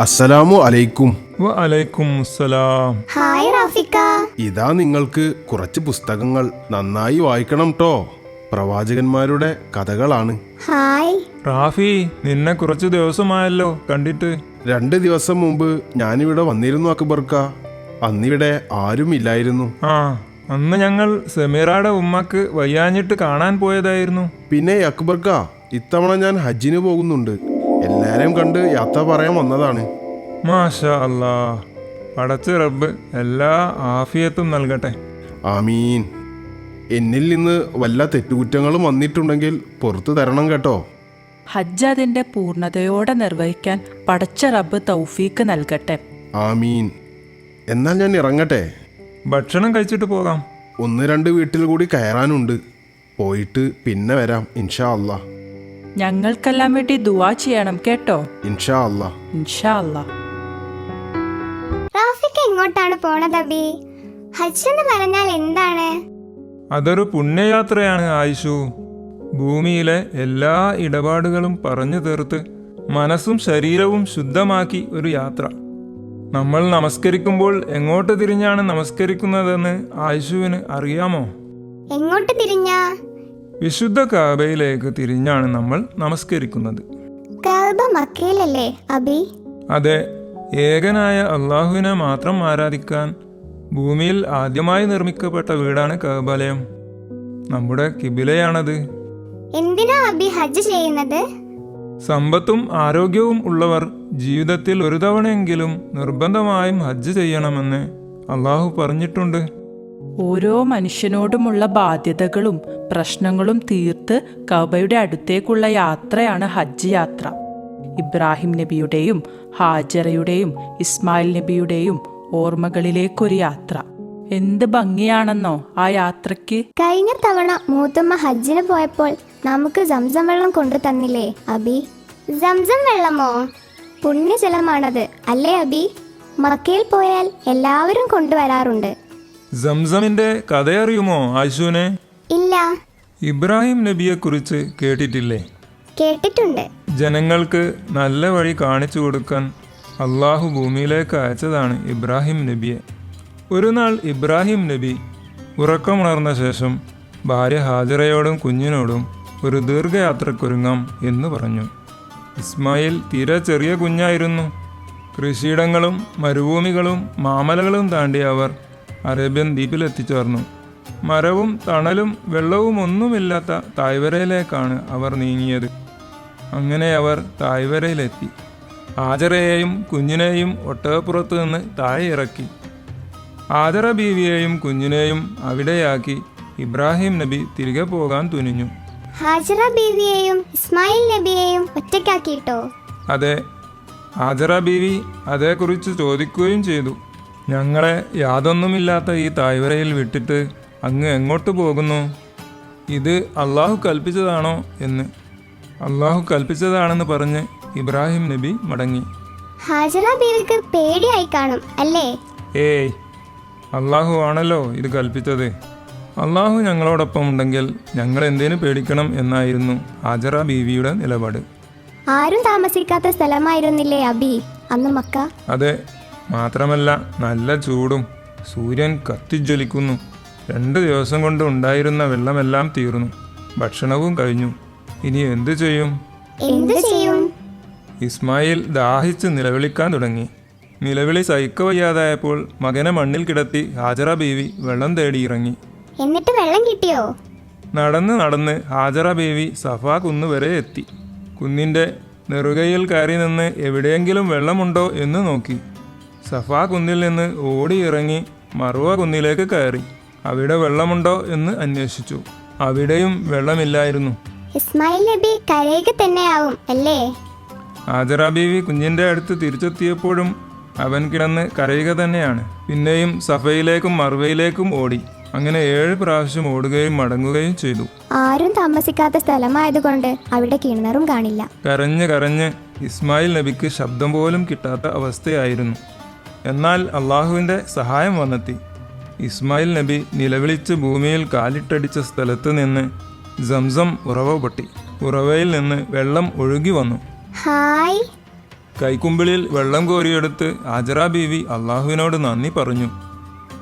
അസ്സലാമു അലൈക്കും. വ അലൈക്കും അസ്സലാം ഹായ് റാഫിക്ക. ഇതാ നിങ്ങൾക്ക് കുറച്ച് പുസ്തകങ്ങൾ നന്നായി വായിക്കണം ട്ടോ. പ്രവാചകന്മാരുടെ കഥകളാണ്. ഹായ്. റാഫി നിന്നെ കുറച്ച് ദിവസമായല്ലോ കണ്ടിട്ട്. രണ്ട് ദിവസം മുമ്പ് ഞാനിവിടെ വന്നിരുന്നു അക്ബർക്ക. അന്നിവിടെ ആരുമില്ലായിരുന്നു. ആ അന്ന് ഞങ്ങൾ സെമീറയുടെ ഉമ്മക്ക് വയ്യാഞ്ഞിട്ട് കാണാൻ പോയതായിരുന്നു. പിന്നെ അക്ബർക്ക ഇത്തവണ ഞാൻ ഹജ്ജിന് പോകുന്നുണ്ട്. എല്ലാരെയും കണ്ട് യാത്ര പറയാൻ വന്നതാണ്. മാഷാ അല്ലാ പടച്ച റബ്ബ് എല്ലാ ആഫിയത്തും നൽകട്ടെ. ആമീൻ. എന്നിൽ നിന്ന് വല്ല തെറ്റുകുറ്റങ്ങളും വന്നിട്ടുണ്ടെങ്കിൽ പുറത്തു തരണം കേട്ടോ. ഹജ്ജ് അതിന്റെ പൂർണതയോടെ നിർവഹിക്കാൻ പടച്ച റബ്ബ് തൗഫീക്ക് നൽകട്ടെ. ആമീൻ. എന്നാൽ ഞാൻ ഇറങ്ങട്ടെ. ഭക്ഷണം കഴിച്ചിട്ട് പോകാം. ഒന്ന് രണ്ട് വീട്ടിൽ കൂടി കയറാനുണ്ട്. പോയിട്ട് പിന്നെ വരാം ഇൻഷാ അല്ലാ ഞങ്ങൾക്കെല്ലാം വേണ്ടി ദുവാ ചെയ്യണം കേട്ടോ? ഇൻഷാ അല്ലാ ഇൻഷാ അല്ലാ റാഫിക്ക എങ്ങോട്ടാണ് പോണത് അബി? ഹജ്ജ് എന്ന് പറഞ്ഞാൽ എന്താണ്? അതൊരു പുണ്യയാത്രയാണ് ആയിഷു. ഭൂമിയിലെ എല്ലാ ഇടപാടുകളും പറഞ്ഞു തീർത്ത് മനസ്സും ശരീരവും ശുദ്ധമാക്കി ഒരു യാത്ര. നമ്മൾ നമസ്കരിക്കുമ്പോൾ എങ്ങോട്ട് തിരിഞ്ഞാണ് നമസ്കരിക്കുന്നതെന്ന് ആയിഷുവിന് അറിയാമോ? എങ്ങോട്ട് തിരിഞ്ഞ? വിശുദ്ധ കാബയിലേക്ക് തിരിഞ്ഞാണ് നമ്മൾ നമസ്കരിക്കുന്നത്. മക്കയിലല്ലേ അബി? അതെ ഏകനായ അള്ളാഹുവിനെ മാത്രം ആരാധിക്കാൻ ഭൂമിയിൽ ആദ്യമായി നിർമ്മിക്കപ്പെട്ട വീടാണ് കബാലയം. നമ്മുടെ കിബിലയാണത്. എന്തിനാ അബി ഹജ്ജ് ചെയ്യുന്നത്? സമ്പത്തും ആരോഗ്യവും ഉള്ളവർ ജീവിതത്തിൽ ഒരു തവണയെങ്കിലും നിർബന്ധമായും ഹജ്ജ് ചെയ്യണമെന്ന് അള്ളാഹു പറഞ്ഞിട്ടുണ്ട്. ഓരോ മനുഷ്യനോടുമുള്ള ബാധ്യതകളും പ്രശ്നങ്ങളും തീർത്ത് കബയുടെ അടുത്തേക്കുള്ള യാത്രയാണ് ഹജ്ജ് യാത്ര. ഇബ്രാഹിം നബിയുടെയും ഹാജറയുടെയും ഇസ്മായിൽ നബിയുടെയും ഓർമ്മകളിലേക്കൊരു യാത്ര. എന്ത് ഭംഗിയാണെന്നോ ആ യാത്രയ്ക്ക്. കഴിഞ്ഞ തവണ മൂത്തമ്മ ഹജ്ജിന് പോയപ്പോൾ നമുക്ക് സംസം വെള്ളം കൊണ്ടു തന്നില്ലേ അബി? സംസം വെള്ളമോ? പുണ്യജലമാണത് അല്ലേ അബി? മക്കയിൽ പോയാൽ എല്ലാവരും കൊണ്ടുവരാറുണ്ട്. സംസമിന്റെ കഥയറിയുമോ ആശുവിനെ ഇല്ല. ഇബ്രാഹിം നബിയെ കുറിച്ച് കേട്ടിട്ടില്ലേ? കേട്ടിട്ടുണ്ട്. ജനങ്ങൾക്ക് നല്ല വഴി കാണിച്ചു കൊടുക്കാൻ അള്ളാഹു ഭൂമിയിലേക്ക് അയച്ചതാണ് ഇബ്രാഹിം നബിയെ. ഒരു നാൾ ഇബ്രാഹിം നബി ഉറക്കമുണർന്ന ശേഷം ഭാര്യ ഹാജിറയോടും കുഞ്ഞിനോടും ഒരു ദീർഘയാത്രക്കൊരുങ്ങാം എന്ന് പറഞ്ഞു. ഇസ്മായിൽ തീരെ ചെറിയ കുഞ്ഞായിരുന്നു. കൃഷിയിടങ്ങളും മരുഭൂമികളും മാമലകളും താണ്ടി അവർ അറേബ്യൻ ദ്വീപിൽ എത്തിച്ചേർന്നു മരവും തണലും വെള്ളവും ഒന്നുമില്ലാത്ത തായ്വരയിലേക്കാണ് അവർ നീങ്ങിയത്. അങ്ങനെ അവർ തായ്വരയിലെത്തി ഹാജറയെയും കുഞ്ഞിനെയും ഒട്ടകപ്പുറത്ത് നിന്ന് താഴെ ഇറക്കി. ആദര ബീവിയെയും കുഞ്ഞിനെയും അവിടെയാക്കി ഇബ്രാഹിം നബി തിരികെ പോകാൻ തുനിഞ്ഞു. ഹാജറ ബീവിയെയും ഇസ്മായിൽ നബിയെയും ഒറ്റയ്ക്കാക്കിയിട്ടോ? അതെ. ഹാജറ ബീവി അതേക്കുറിച്ച് ചോദിക്കുകയും ചെയ്തു. ഞങ്ങളെ യാതൊന്നുമില്ലാത്ത ഈ തായ്വരയിൽ വിട്ടിട്ട് അങ്ങ് എങ്ങോട്ട് പോകുന്നു? ഇത് അള്ളാഹു കൽപ്പിച്ചതാണോ എന്ന്. അള്ളാഹു കൽപ്പിച്ചതാണെന്ന് പറഞ്ഞ് ഇബ്രാഹിം നബി മടങ്ങി. ഹാജറ ബീവിക്ക് പേടിയായി കാണും അല്ലേ? ഏയ് അള്ളാഹു ആണല്ലോ ഇത് കൽപ്പിച്ചത്. അള്ളാഹു ഞങ്ങളോടൊപ്പം ഉണ്ടെങ്കിൽ ഞങ്ങൾ എന്തിനു പേടിക്കണം എന്നായിരുന്നു ഹാജറ ബീവിയുടെ നിലപാട്. ആരും താമസിക്കാത്ത സ്ഥലമായിരുന്നില്ലേ അബി? അന്ന് മക്ക? അതെ മാത്രമല്ല നല്ല ചൂടും സൂര്യൻ കത്തിജ്വലിക്കുന്നു. രണ്ട് ദിവസം കൊണ്ട് ഉണ്ടായിരുന്ന വെള്ളമെല്ലാം തീർന്നു. ഭക്ഷണവും കഴിഞ്ഞു. ഇനി എന്തു ചെയ്യും? ഇസ്മായിൽ ദാഹിച്ച് നിലവിളിക്കാൻ തുടങ്ങി. നിലവിളി സഹിക്കവയ്യാതായപ്പോൾ മകനെ മണ്ണിൽ കിടത്തി ഹാജറ ബീവി വെള്ളം തേടി ഇറങ്ങി. എന്നിട്ട് വെള്ളം കിട്ടിയോ? നടന്ന് നടന്ന് ഹാജറ ബീവി സഫാ കുന്ന് വരെ എത്തി. കുന്നിന്റെ നെറുകയിൽ കയറി നിന്ന് എവിടെയെങ്കിലും വെള്ളമുണ്ടോ എന്ന് നോക്കി. സഫാ കുന്നിൽ നിന്ന് ഓടി ഇറങ്ങി മറുവ കുന്നിലേക്ക് കയറി. അവിടെ വെള്ളമുണ്ടോ എന്ന് അന്വേഷിച്ചു. അവിടെയും വെള്ളമില്ലായിരുന്നു. ഇസ്മായിൽ നബി കരയുക തന്നെയാവും അല്ലേ? ഹാജറ ബീവി കുഞ്ഞിന്റെ അടുത്ത് തിരിച്ചെത്തിയപ്പോഴും അവൻ കിടന്ന് കരയുക തന്നെയാണ്. പിന്നെയും സഫയിലേക്കും മറുവയിലേക്കും ഓടി. അങ്ങനെ ഏഴ് പ്രാവശ്യം ഓടുകയും മടങ്ങുകയും ചെയ്തു. ആരും താമസിക്കാത്ത സ്ഥലമായതുകൊണ്ട് അവിടെ കിണറും കാണില്ല. കരഞ്ഞ് കരഞ്ഞ് ഇസ്മായിൽ നബിക്ക് ശബ്ദം പോലും കിട്ടാത്ത അവസ്ഥയായിരുന്നു. എന്നാൽ അള്ളാഹുവിന്റെ സഹായം വന്നെത്തി. ഇസ്മായിൽ നബി നിലവിളിച്ച് ഭൂമിയിൽ കാലിട്ടടിച്ച സ്ഥലത്ത് നിന്ന് സംസം ഉറവ പൊട്ടി. ഉറവയിൽ നിന്ന് വെള്ളം ഒഴുകി വന്നു. ഹായ്. കൈക്കുമ്പിളിൽ വെള്ളം കോരിയെടുത്ത് ആജറ ബീവി അള്ളാഹുവിനോട് നന്ദി പറഞ്ഞു.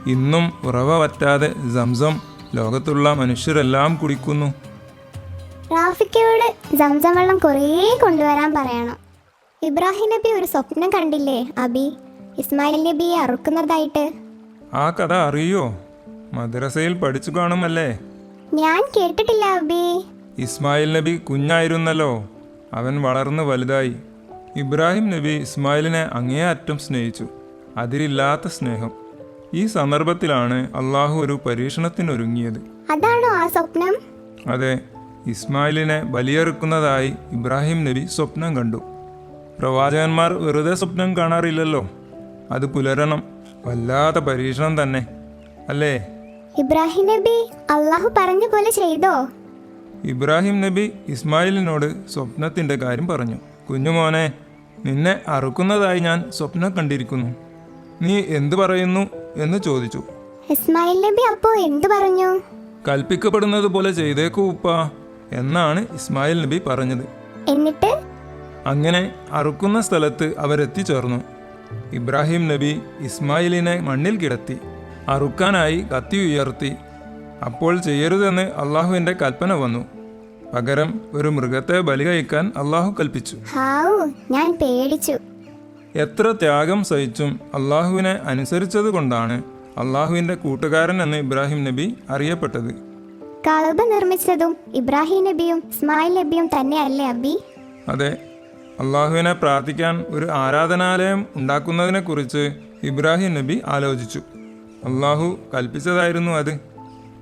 ഇന്നും ഉറവ വറ്റാതെ സംസം ലോകത്തുള്ള മനുഷ്യരെല്ലാം കുടിക്കുന്നു. റാഫിക്കയോട് സംസം വെള്ളം കുറേ കൊണ്ടുവരാൻ പറയണം. ഇബ്രാഹിം നബി ഒരു സ്വപ്നം കണ്ടില്ലേ അബി? ഇസ്മായിൽ നബിയെ അറുക്കുന്നതായിട്ട്. ആ കഥ അറിയോ? മദ്രസയിൽ പഠിച്ചു കാണുമല്ലേ? ഞാൻ കേട്ടിട്ടില്ല അബി. ഇസ്മായിൽ നബി കുഞ്ഞായിരുന്നല്ലോ. അവൻ വളർന്ന് വലുതായി. ഇബ്രാഹിം നബി ഇസ്മായിലിനെ അങ്ങേയറ്റം സ്നേഹിച്ചു. അതിരില്ലാത്ത സ്നേഹം. ഈ സന്ദർഭത്തിലാണ് അള്ളാഹു ഒരു പരീക്ഷണത്തിനൊരുങ്ങിയത്. അതാണോ ആ സ്വപ്നം? അതെ ഇസ്മായിലിനെ ബലിയെറുക്കുന്നതായി ഇബ്രാഹിം നബി സ്വപ്നം കണ്ടു. പ്രവാചകന്മാർ വെറുതെ സ്വപ്നം കാണാറില്ലല്ലോ. അത് പുലരണം. വല്ലാത്ത പരീക്ഷണം തന്നെ. അല്ലേ? ഇബ്രാഹിം നബി അള്ളാഹു പറഞ്ഞ പോലെ ചെയ്തോ? ഇബ്രാഹിം നബി ഇസ്മായിലിനോട് സ്വപ്നത്തിന്റെ കാര്യം പറഞ്ഞു. കുഞ്ഞുമോനെ നിന്നെ അറുക്കുന്നതായി ഞാൻ സ്വപ്നം കണ്ടിരിക്കുന്നു. നീ എന്തു പറയുന്നു? എന്ന് ചോദിച്ചു. ഇസ്മായിൽ നബി അപ്പോ എന്തു പറഞ്ഞു? കൽപ്പിക്കപ്പെടുന്നത് പോലെ ചെയ്തേക്കൂ ഉപ്പ എന്നാണ് ഇസ്മായിൽ നബി പറഞ്ഞത്. എന്നിട്ട്? അങ്ങനെ അറുക്കുന്ന സ്ഥലത്ത് അവരെത്തിച്ചേർന്നു. ഇബ്രാഹിം നബി ഇസ്മായിലിനെ മണ്ണിൽ കിടത്തി അറുക്കാനായി കത്തി ഉയർത്തി. അപ്പോൾ ചെയ്യരുതെന്ന് അള്ളാഹുവിന്റെ കൽപ്പന വന്നു. പകരം ഒരു മൃഗത്തെ ബലി കഴിക്കാൻ അള്ളാഹു കൽപ്പിച്ചു. ഞാൻ പേടിച്ചു. എത്ര ത്യാഗം സഹിച്ചും അള്ളാഹുവിനെ അനുസരിച്ചത് കൊണ്ടാണ് അള്ളാഹുവിന്റെ കൂട്ടുകാരൻ എന്ന് ഇബ്രാഹിം നബി അറിയപ്പെട്ടത്. കളബ് നിർമ്മിച്ചതും ഇബ്രാഹിം നബിയും ഇസ്മായിൽ നബിയും തന്നെയല്ലേ അബി? അതെ അള്ളാഹുവിനെ പ്രാർത്ഥിക്കാൻ ഒരു ആരാധനാലയം ഉണ്ടാക്കുന്നതിനെക്കുറിച്ച് ഇബ്രാഹിം നബി ആലോചിച്ചു. അള്ളാഹു കൽപ്പിച്ചതായിരുന്നു അത്.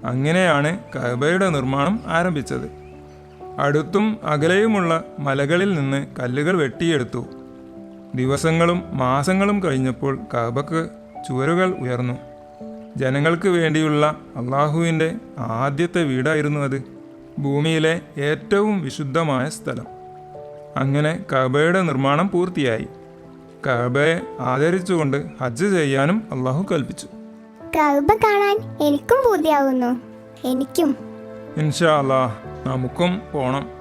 അങ്ങനെയാണ് കബയുടെ നിർമ്മാണം ആരംഭിച്ചത്. അടുത്തും അകലെയുമുള്ള മലകളിൽ നിന്ന് കല്ലുകൾ വെട്ടിയെടുത്തു. ദിവസങ്ങളും മാസങ്ങളും കഴിഞ്ഞപ്പോൾ കബക്ക് ചുവരുകൾ ഉയർന്നു. ജനങ്ങൾക്ക് വേണ്ടിയുള്ള അള്ളാഹുവിന്റെ ആദ്യത്തെ വീടായിരുന്നു അത്. ഭൂമിയിലെ ഏറ്റവും വിശുദ്ധമായ സ്ഥലം. അങ്ങനെ കബയുടെ നിർമ്മാണം പൂർത്തിയായി. കബയെ ആദരിച്ചുകൊണ്ട് ഹജ്ജ് ചെയ്യാനും അള്ളാഹു കൽപ്പിച്ചു. കഅബ കാണാൻ എനിക്കും പൂതിയാവുന്നു. എനിക്കും. ഇൻഷാ അല്ലാ നമുക്കും പോണം.